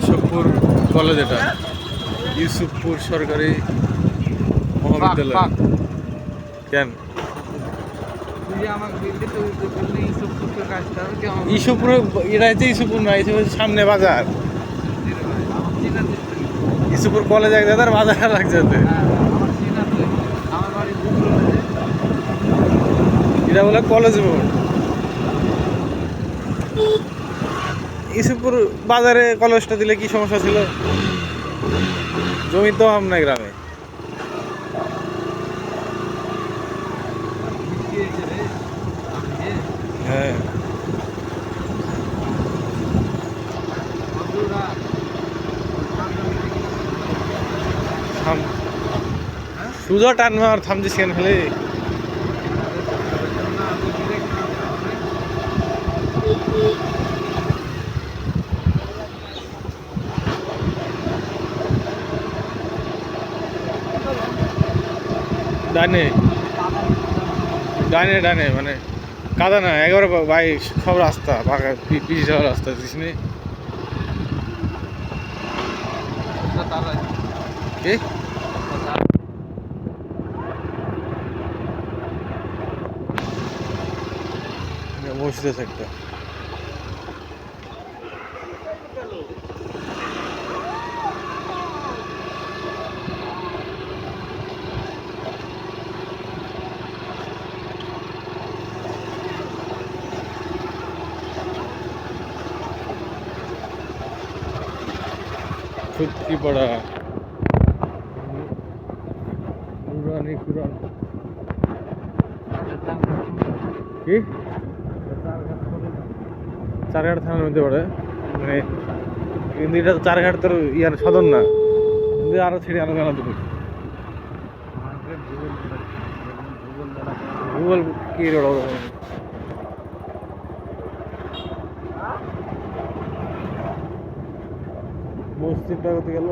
Isabpur college এটা। ইউসুফপুর সরকারি মহাবিদ্যালয়। কেন? ইসবপুর এটা হচ্ছে ইসুপুর না ইসুপুর সামনে বাজার। ইসুপুর কলেজ এক জায়গায় বাজার এক জায়গায়। এটা। বলে কলেজ মোড় ইসুপুর বাজারে কলেজটা দিলে কি সমস্যা ছিল? জমি তো আম নাই গ্রামে। হ্যাঁ। সুজা টানবে আর থামছিস কেন খালি ডানে। ডানে ডানে মানে কাদা না, একেবারে ভাই, সব রাস্তা, পাকা পিছিয়ে যাওয়ার রাস্তা দিসনি কি? মসজিদ আছে সত্যি পড়া। নুরানি কুরআন কি? চারঘাট থানার মধ্যে পড়ে। মানে কিন্তু এটা তো চারঘাট তোর ইয়ার সদর না। কিন্তু আরও ছেড়ে আরও জানা তুমি ভূগোল কি রড় মসজিদটা করতে গেল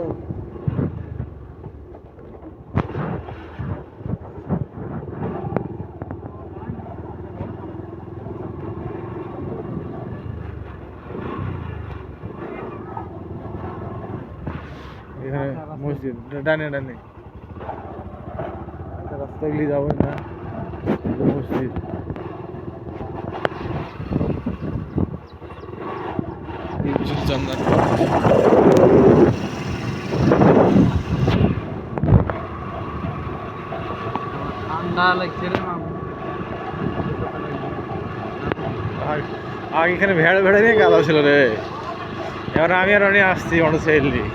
এখানে মসজিদ ডানে ডানে রাস্তাগুলি যাবে না মসজিদ জান্নাত আগে এখানে ভেড়া ভেড়া নিয়ে কাদা ছিল রে। এবার আমি আর অনেক আসছি মোটর সাইকেল নিয়ে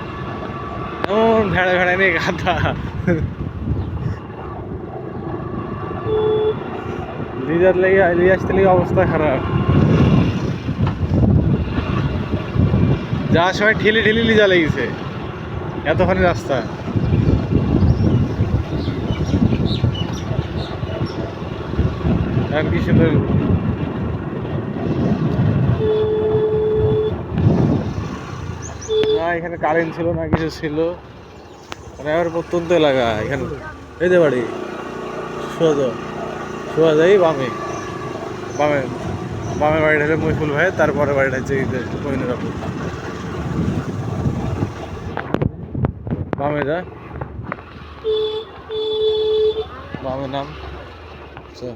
এমন ভেড়া ভেড়া নিয়ে কাদা লিজার লেগে, লিয়ে আসতে লেগে অবস্থা খারাপ। যাওয়ার সময় ঠেলে ঠেলে লিজা লেগেছে। এতখানি রাস্তা। এখন কি সুন্দর না, এখানে কারেন্ট ছিল না, কিছু ছিল। মানে এবার প্রত্যন্ত এলাকা, এখানে। এই যে বাড়ি যাও শোয়া যাই বামে। বামে বামে বাড়িটা হচ্ছে মহিফুল ভাই, তারপরে বাড়িটা যে মহিনুরাপুর বামে যা। বামে নাম। আচ্ছা।